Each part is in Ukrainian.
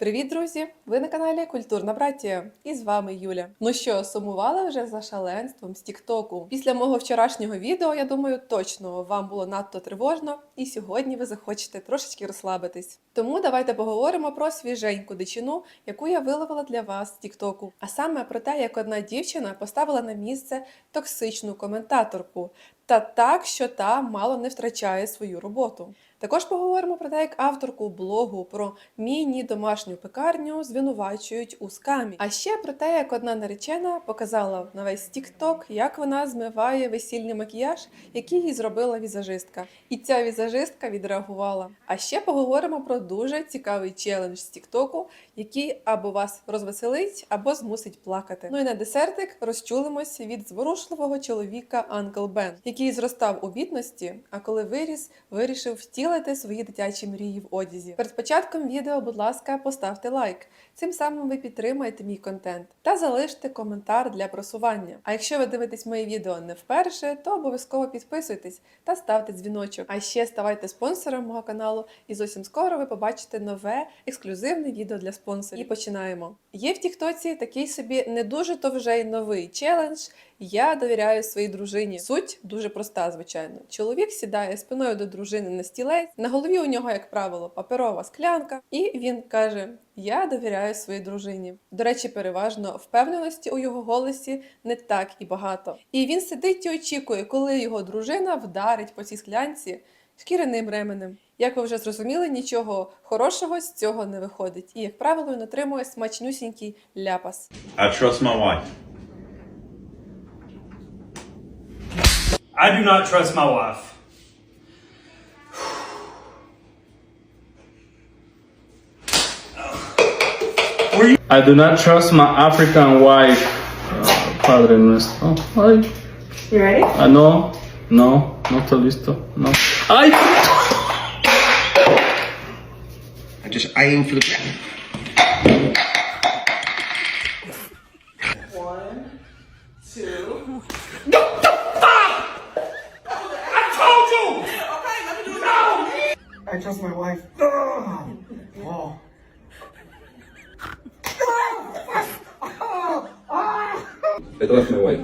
Привіт, друзі! Ви на каналі Культурна Братія, і з вами Юля. Ну що, сумували вже за шаленством з Тіктоку? Після мого вчорашнього відео, я думаю, точно вам було надто тривожно, і сьогодні ви захочете трошечки розслабитись. Тому давайте поговоримо про свіженьку дичину, яку я виловила для вас з Тіктоку. А саме про те, як одна дівчина поставила на місце токсичну коментаторку, та так, що та мало не втрачає свою роботу. Також поговоримо про те, як авторку блогу про міні-домашню пекарню звинувачують у скамі. А ще про те, як одна наречена показала на весь TikTok, як вона змиває весільний макіяж, який їй зробила візажистка. І ця візажистка відреагувала. А ще поговоримо про дуже цікавий челендж з TikTok, який або вас розвеселить, або змусить плакати. Ну і на десертик розчулимося від зворушливого чоловіка Анкл Бен, який зростав у бідності, а коли виріс, вирішив втілити свої дитячі мрії в одязі. Перед початком відео, будь ласка, поставте лайк. Цим самим ви підтримаєте мій контент та залиште коментар для просування. А якщо ви дивитесь мої відео не вперше, то обов'язково підписуйтесь та ставте дзвіночок. А ще ставайте спонсором мого каналу, і зовсім скоро ви побачите нове ексклюзивне відео для спонсорів. І починаємо. Є в Тіктоці такий собі не дуже то вже й новий челендж. Я довіряю своїй дружині. Суть дуже проста, звичайно. Чоловік сідає спиною до дружини на стілець. На голові у нього, як правило, паперова склянка, і він каже: Я довіряю своїй дружині. До речі, переважно впевненості у його голосі не так і багато. І він сидить і очікує, коли його дружина вдарить по цій склянці шкіряним ременем. Як ви вже зрозуміли, нічого хорошого з цього не виходить. І, як правило, він отримує смачнюсінький ляпас. I trust my wife. I do not trust my wife. I do not trust my African wife. Ah, Padre nuestro. Ay. You ready? Ah, no, no, no estoy listo. No. ¡Ay! I just aim for the. Fuck? I told you! Okay, let me do it now! I trust my wife. I my wife.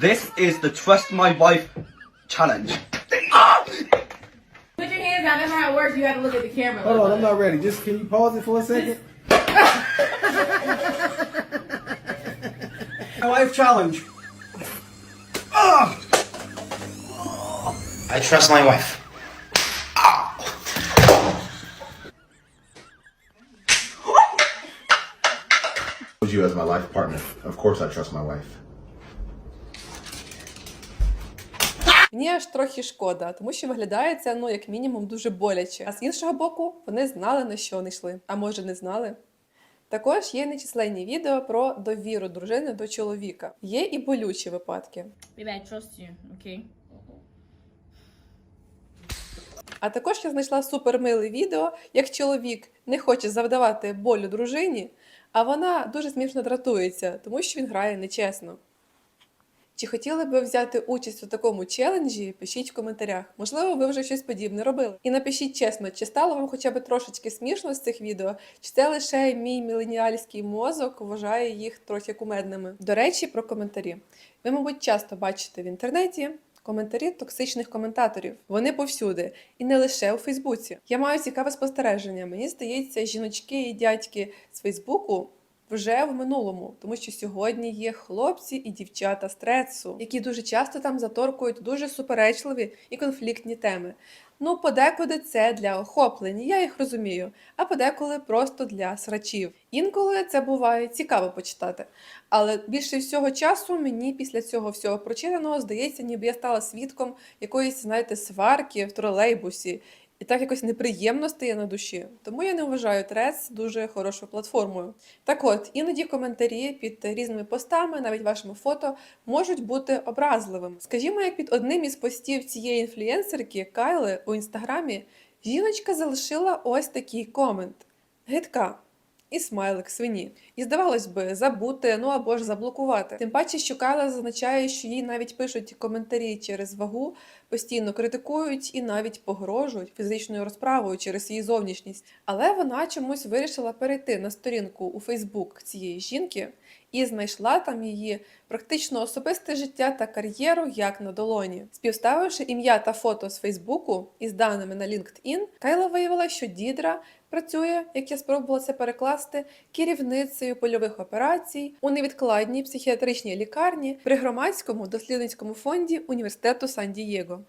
This is the trust my wife challenge. Put your hands down. That's how it works. You have to look at the camera. Hold on, I'm not ready. Just can you pause it for a second? My wife challenge. I trust my wife. You as my life partner. Of course, I trust my wife. Мені аж трохи шкода, тому що виглядає це ну як мінімум дуже боляче. А з іншого боку, вони знали на що вони йшли. А може не знали. Також є нечисленні відео про довіру дружини до чоловіка. Є і болючі випадки. Baby, I trust you. Okay. А також я знайшла супермиле відео, як чоловік не хоче завдавати болю дружині, а вона дуже смішно дратується, тому що він грає нечесно. Чи хотіли б ви взяти участь у такому челенджі? Пишіть в коментарях. Можливо, ви вже щось подібне робили. І напишіть чесно, чи стало вам хоча б трошечки смішно з цих відео, чи це лише мій міленіальський мозок вважає їх трохи кумедними. До речі, про коментарі. Ви, мабуть, часто бачите в інтернеті. Коментарі токсичних коментаторів. Вони повсюди, і не лише у Фейсбуці. Я маю цікаве спостереження. Мені здається, жіночки і дядьки з Фейсбуку вже в минулому, тому що сьогодні є хлопці і дівчата з трецу, які дуже часто там заторкують дуже суперечливі і конфліктні теми. Ну, подекуди це для охоплення, я їх розумію, а подеколи просто для срачів. Інколи це буває цікаво почитати. Але більше всього часу мені після цього всього прочитаного здається, ніби я стала свідком якоїсь, знаєте, сварки в тролейбусі. І так якось неприємно стає на душі. Тому я не вважаю Трец дуже хорошою платформою. Так от, іноді коментарі під різними постами, навіть вашими фото, можуть бути образливими. Скажімо, як під одним із постів цієї інфлюенсерки Кайли у інстаграмі жіночка залишила ось такий комент: Гидка. І смайлик свині. І здавалось би, забути, ну або ж заблокувати. Тим паче, що Кайла зазначає, що їй навіть пишуть коментарі через вагу постійно критикують і навіть погрожують фізичною розправою через її зовнішність. Але вона чомусь вирішила перейти на сторінку у Фейсбук цієї жінки і знайшла там її практично особисте життя та кар'єру як на долоні. Співставивши ім'я та фото з Фейсбуку із даними на LinkedIn, Кайла виявила, що Дідра працює, як я спробувала це перекласти, керівницею польових операцій у невідкладній психіатричній лікарні при громадському дослідницькому фонді університету Сан-Дієго.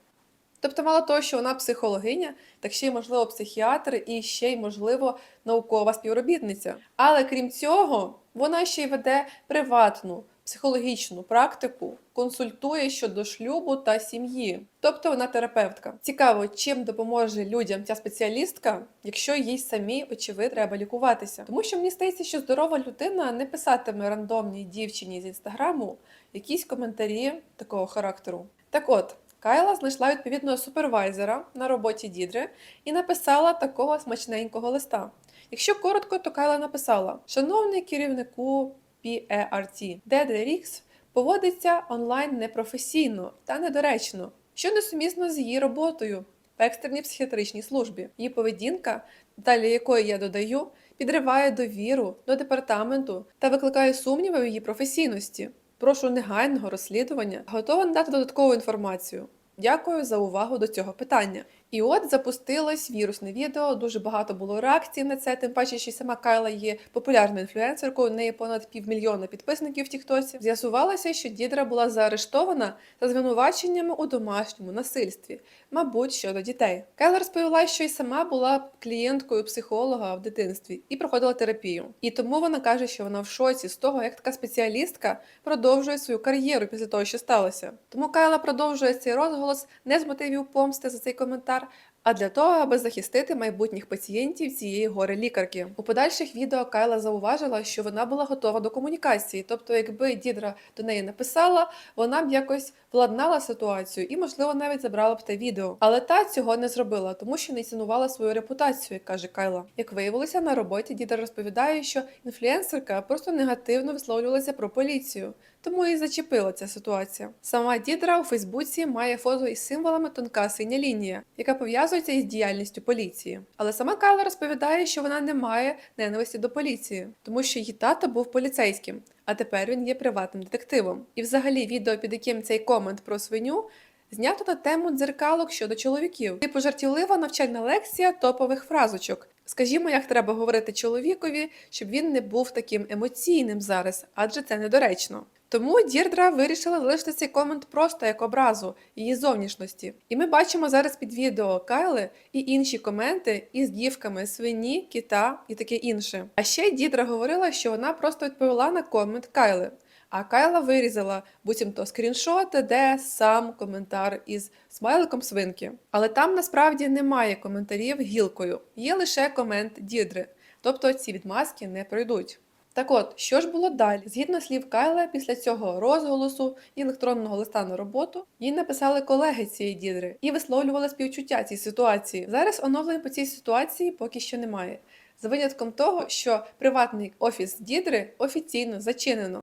Тобто, мало того, що вона психологиня, так ще й, можливо, психіатр і ще й, можливо, наукова співробітниця. Але крім цього, вона ще й веде приватну психологічну практику, консультує щодо шлюбу та сім'ї. Тобто вона терапевтка. Цікаво, чим допоможе людям ця спеціалістка, якщо їй самі, очевидь, треба лікуватися. Тому що мені здається, що здорова людина не писатиме рандомній дівчині з інстаграму якісь коментарі такого характеру. Так от. Кайла знайшла відповідного супервайзера на роботі Дідри і написала такого смачненького листа. Якщо коротко, то Кайла написала: Шановний керівнику PERT, Дедре Рікс поводиться онлайн непрофесійно та недоречно, що несумісно з її роботою в екстреній психіатричній службі. Її поведінка, далі якої я додаю, підриває довіру до департаменту та викликає сумніви в її професійності. Прошу негайного розслідування. Готова надати додаткову інформацію. Дякую за увагу до цього питання. І от запустилось вірусне відео. Дуже багато було реакцій на це. Тим паче, що сама Кайла є популярною інфлюенсеркою. У неї понад півмільйона підписників в Тіктосі. З'ясувалося, що Дідра була заарештована за звинуваченнями у домашньому насильстві, мабуть, щодо дітей. Кайла розповіла, що й сама була клієнткою психолога в дитинстві і проходила терапію. І тому вона каже, що вона в шоці з того, як така спеціалістка продовжує свою кар'єру після того, що сталося. Тому Кайла продовжує цей розголос не з мотивів помсти за цей коментар. pensar А для того, аби захистити майбутніх пацієнтів цієї горе лікарки. У подальших відео Кайла зауважила, що вона була готова до комунікації. Тобто, якби Дідра до неї написала, вона б якось владнала ситуацію і, можливо, навіть забрала б те відео. Але та цього не зробила, тому що не цінувала свою репутацію, як каже Кайла. Як виявилося, на роботі Дідра розповідає, що інфлюенсерка просто негативно висловлювалася про поліцію. Тому і зачепила ця ситуація. Сама Дідра у Фейсбуці має фото із символами тонка синя лінія, яка пов'язується із діяльністю поліції. Але сама Кайла розповідає, що вона не має ненависті до поліції, тому що її тато був поліцейським, а тепер він є приватним детективом. І взагалі відео, під яким цей комент про свиню. Знято на тему дзеркалок щодо чоловіків. Типу жартівлива навчальна лекція топових фразочок. Скажімо, як треба говорити чоловікові, щоб він не був таким емоційним зараз, адже це недоречно. Тому Дірдра вирішила залишити цей комент просто як образу її зовнішності. І ми бачимо зараз під відео Кайли і інші коменти із дівками свині, кита і таке інше. А ще Дідра говорила, що вона просто відповіла на комент Кайли. А Кайла вирізала буцімто скріншот, де сам коментар із смайликом свинки. Але там насправді немає коментарів гілкою, є лише комент Дідри. Тобто ці відмазки не пройдуть. Так от, що ж було далі? Згідно слів Кайла, після цього розголосу і електронного листа на роботу їй написали колеги цієї дідри і висловлювали співчуття цій ситуації. Зараз оновлень по цій ситуації поки що немає. За винятком того, що приватний офіс дідри офіційно зачинено.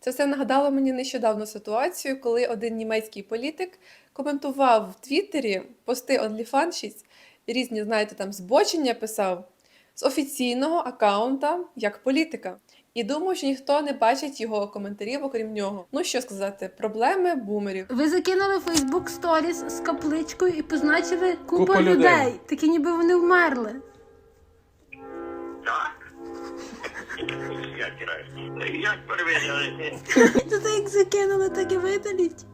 Це все нагадало мені нещодавно ситуацію, коли один німецький політик коментував в Твіттері пости OnlyFans, різні, знаєте, там збочення писав з офіційного аккаунта як політика. І думаю, що ніхто не бачить його коментарів, окрім нього. Ну що сказати, проблеми бумерів. Ви закинули Facebook сторіс з капличкою і позначили купу Купа людей. людей. Такі ніби вони вмерли. Як перевіряли? То так як закинули, так і видаліть.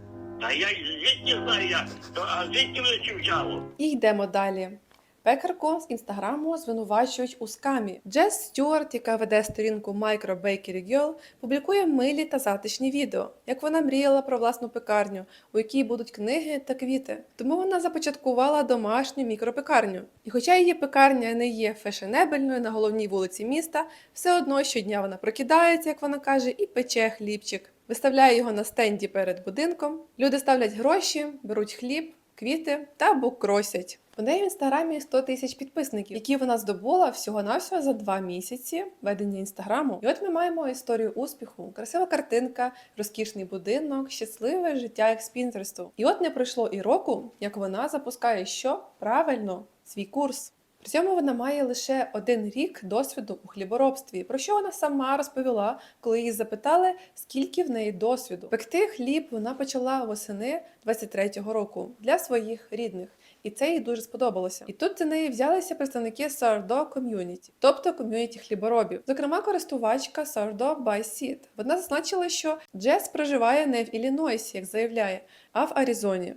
Та я звідки знаю як? То, а звідки ви це взяло? І йдемо далі. Пекарку з інстаграму звинувачують у скамі. Джес Стюарт, яка веде сторінку Micro Bakery Girl, публікує милі та затишні відео, як вона мріяла про власну пекарню, у якій будуть книги та квіти. Тому вона започаткувала домашню мікропекарню. І хоча її пекарня не є фешенебельною на головній вулиці міста, все одно щодня вона прокидається, як вона каже, і пече хлібчик. Виставляє його на стенді перед будинком. Люди ставлять гроші, беруть хліб, квіти та букросять. У неї в інстаграмі 100 тисяч підписників, які вона здобула всього-навсього за два місяці ведення інстаграму. І от ми маємо історію успіху, красива картинка, розкішний будинок, щасливе життя як. І от не пройшло і року, як вона запускає що правильно свій курс. При цьому вона має лише один рік досвіду у хліборобстві, про що вона сама розповіла, коли її запитали, скільки в неї досвіду. Пекти хліб вона почала восени 23-го року для своїх рідних, і це їй дуже сподобалося. І тут за неї взялися представники Sourdough Community, тобто ком'юніті хліборобів. Зокрема, користувачка Sourdough by Seed. Вона зазначила, що Джес проживає не в Іллінойсі, як заявляє, а в Аризоні.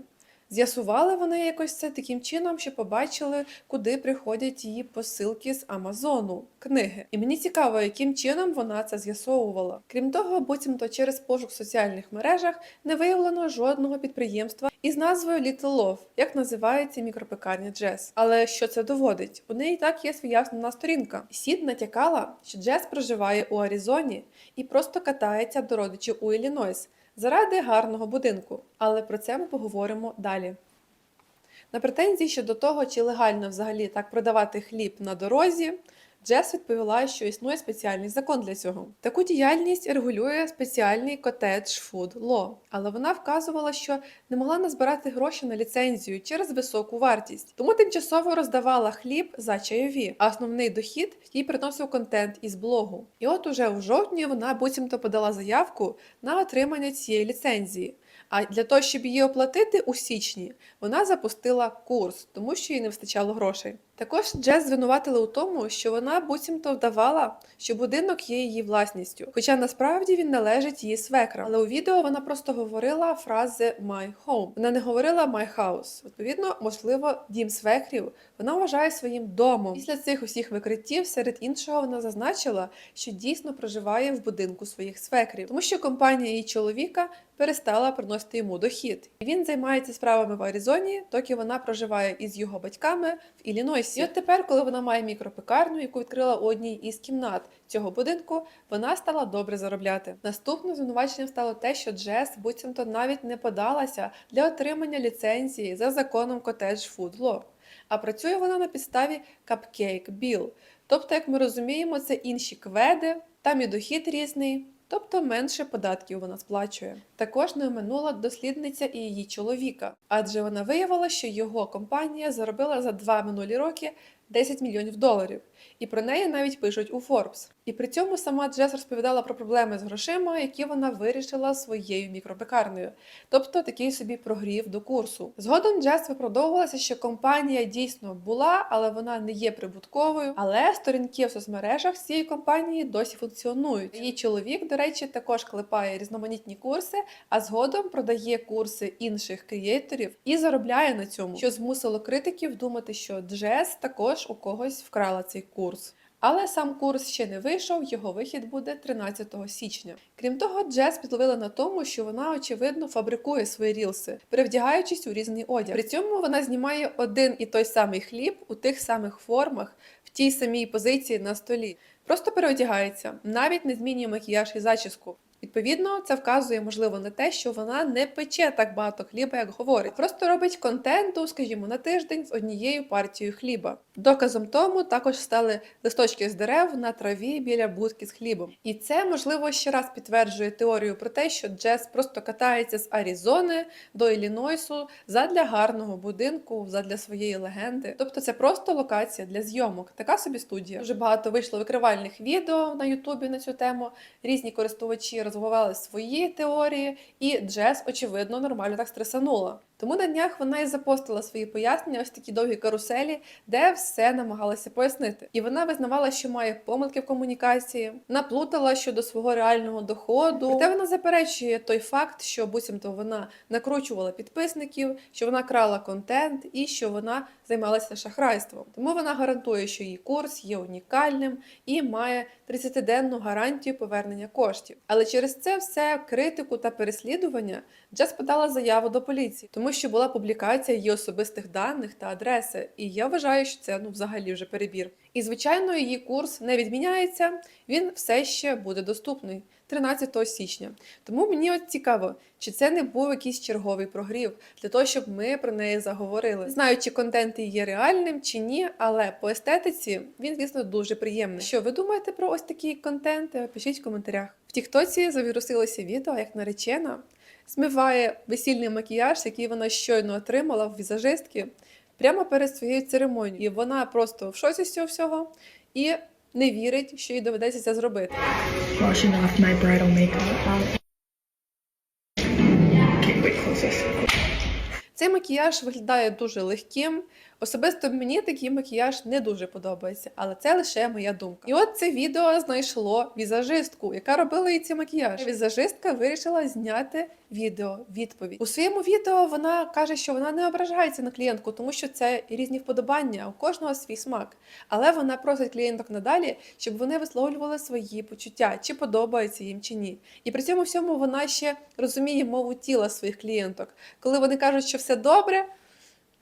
З'ясували вони якось це таким чином, що побачили, куди приходять її посилки з Амазону, книги. І мені цікаво, яким чином вона це з'ясовувала. Крім того, буцімто через пошук в соціальних мережах не виявлено жодного підприємства із назвою Little Love, як називається мікропекарня Джес. Але що це доводить? У неї так є своя основна сторінка. Сід натякала, що Джес проживає у Аризоні і просто катається до родичів у Іллінойс заради гарного будинку. Але про це ми поговоримо далі. На претензії щодо того, чи легально взагалі так продавати хліб на дорозі, Джес відповіла, що існує спеціальний закон для цього. Таку діяльність регулює спеціальний Cottage Food Law, але вона вказувала, що не могла назбирати гроші на ліцензію через високу вартість, тому тимчасово роздавала хліб за чайові, а основний дохід їй приносив контент із блогу. І от уже у жовтні вона буцімто подала заявку на отримання цієї ліцензії. А для того, щоб її оплатити у січні, вона запустила курс, тому що їй не вистачало грошей. Також Джес звинуватили у тому, що вона буцімто вдавала, що будинок є її власністю, хоча насправді він належить її свекрам. Але у відео вона просто говорила фрази «my home». Вона не говорила «my house». Відповідно, можливо, дім свекрів вона вважає своїм домом. Після цих усіх викриттів, серед іншого, вона зазначила, що дійсно проживає в будинку своїх свекрів, тому що компанія її чоловіка перестала приносити йому дохід. Він займається справами в Аризоні, доки вона проживає із його батьками в Іллінойсі. І от тепер, коли вона має мікропекарню, яку відкрила у одній із кімнат цього будинку, вона стала добре заробляти. Наступним звинуваченням стало те, що Джес буцімто навіть не подалася для отримання ліцензії за законом Cottage Food Law. А працює вона на підставі Cupcake Bill. Тобто, як ми розуміємо, це інші кведи, там і дохід різний. Тобто менше податків вона сплачує. Також не оминула дослідниця і її чоловіка, адже вона виявила, що його компанія заробила за два минулі роки 10 мільйонів доларів, і про неї навіть пишуть у Forbes. І при цьому сама Джес розповідала про проблеми з грошима, які вона вирішила своєю мікропекарнею, тобто такий собі прогрів до курсу. Згодом Джес виправдовувалася, що компанія дійсно була, але вона не є прибутковою. Але сторінки в соцмережах цієї компанії досі функціонують. Її чоловік, до речі, також клепає різноманітні курси, а згодом продає курси інших креаторів і заробляє на цьому, що змусило критиків думати, що Джес також у когось вкрала цей курс. Але сам курс ще не вийшов, його вихід буде 13 січня. Крім того, Джес підловила на тому, що вона очевидно фабрикує свої рілси, перевдягаючись у різний одяг. При цьому вона знімає один і той самий хліб у тих самих формах, в тій самій позиції на столі. Просто переодягається, навіть не змінює макіяж і зачіску. Відповідно, це вказує, можливо, на те, що вона не пече так багато хліба, як говорить. Просто робить контенту, скажімо, на тиждень з однією партією хліба. Доказом тому також стали листочки з дерев на траві біля будки з хлібом. І це, можливо, ще раз підтверджує теорію про те, що Джес просто катається з Аризони до Іллінойсу задля гарного будинку, задля своєї легенди. Тобто це просто локація для зйомок. Така собі студія. Дуже багато вийшло викривальних відео на Ютубі на цю тему. Різні користувачі розвивали свої теорії, і Джес, очевидно, нормально так стресанула. Тому на днях вона і запостила свої пояснення, ось такі довгі каруселі, де все намагалася пояснити. І вона визнавала, що має помилки в комунікації, наплутала щодо свого реального доходу. Проте вона заперечує той факт, що буцімто вона накручувала підписників, що вона крала контент і що вона займалася шахрайством. Тому вона гарантує, що її курс є унікальним і має 30-денну гарантію повернення коштів. Але через це все критику та переслідування Джес подала заяву до поліції, тому що була публікація її особистих даних та адреси. І я вважаю, що це ну взагалі вже перебір. І звичайно, її курс не відміняється, він все ще буде доступний. 13 січня. Тому мені от цікаво, чи це не був якийсь черговий прогрів для того, щоб ми про неї заговорили. Не знаю, чи контент є реальним чи ні, але по естетиці він, звісно, дуже приємний. Що ви думаєте про ось такі контенти? Пишіть в коментарях. В Тіктоці завірусилося відео, як наречена змиває весільний макіяж, який вона щойно отримала в візажистки, прямо перед своєю церемонією. І вона просто в шоці з цього всього і не вірить, що їй доведеться це зробити. Цей макіяж виглядає дуже легким. Особисто мені такий макіяж не дуже подобається, але це лише моя думка. І от це відео знайшло візажистку, яка робила їй цей макіяж. Візажистка вирішила зняти відео відповідь. У своєму відео вона каже, що вона не ображається на клієнтку, тому що це різні вподобання, у кожного свій смак. Але вона просить клієнток надалі, щоб вони висловлювали свої почуття, чи подобається їм чи ні. І при цьому всьому вона ще розуміє мову тіла своїх клієнток. Коли вони кажуть, що все добре.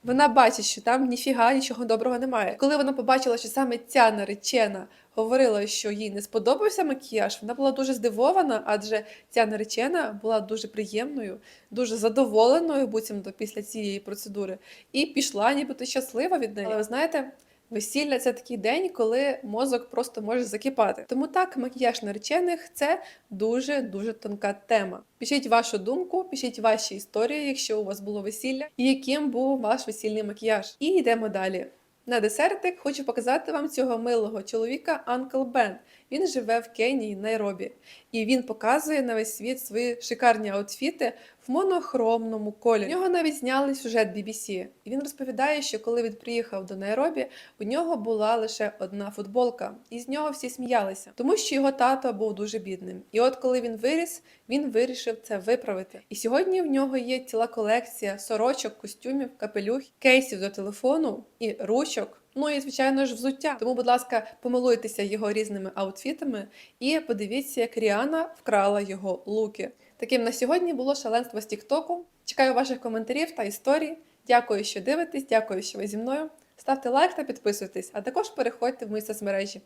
Вона бачить, що там ніфіга нічого доброго немає. Коли вона побачила, що саме ця наречена говорила, що їй не сподобався макіяж, вона була дуже здивована, адже ця наречена була дуже приємною, дуже задоволеною, буцімто після цієї процедури, і пішла, нібито щаслива від неї. Але ви знаєте. Весілля це такий день, коли мозок просто може закипати. Тому так, макіяж наречених це дуже дуже тонка тема. Пишіть вашу думку, пишіть ваші історії, якщо у вас було весілля, і яким був ваш весільний макіяж. І йдемо далі. На десертик хочу показати вам цього милого чоловіка Анкл Бен. Він живе в Кенії, Найробі, і він показує на весь світ свої шикарні аутфіти в монохромному кольорі. У нього навіть зняли сюжет BBC. І він розповідає, що коли він приїхав до Найробі, у нього була лише одна футболка, і з нього всі сміялися, тому що його тато був дуже бідним. І от коли він виріс, він вирішив це виправити. І сьогодні в нього є ціла колекція сорочок, костюмів, капелюх, кейсів до телефону і ручок. Ну і звичайно ж взуття. Тому, будь ласка, помилуйтеся його різними аутфітами і подивіться, як Ріана вкрала його луки. Таким на сьогодні було шаленство з Тіктоку. Чекаю ваших коментарів та історій. Дякую, що дивитесь, дякую, що ви зі мною. Ставте лайк та підписуйтесь, а також переходьте в мої соцмережі.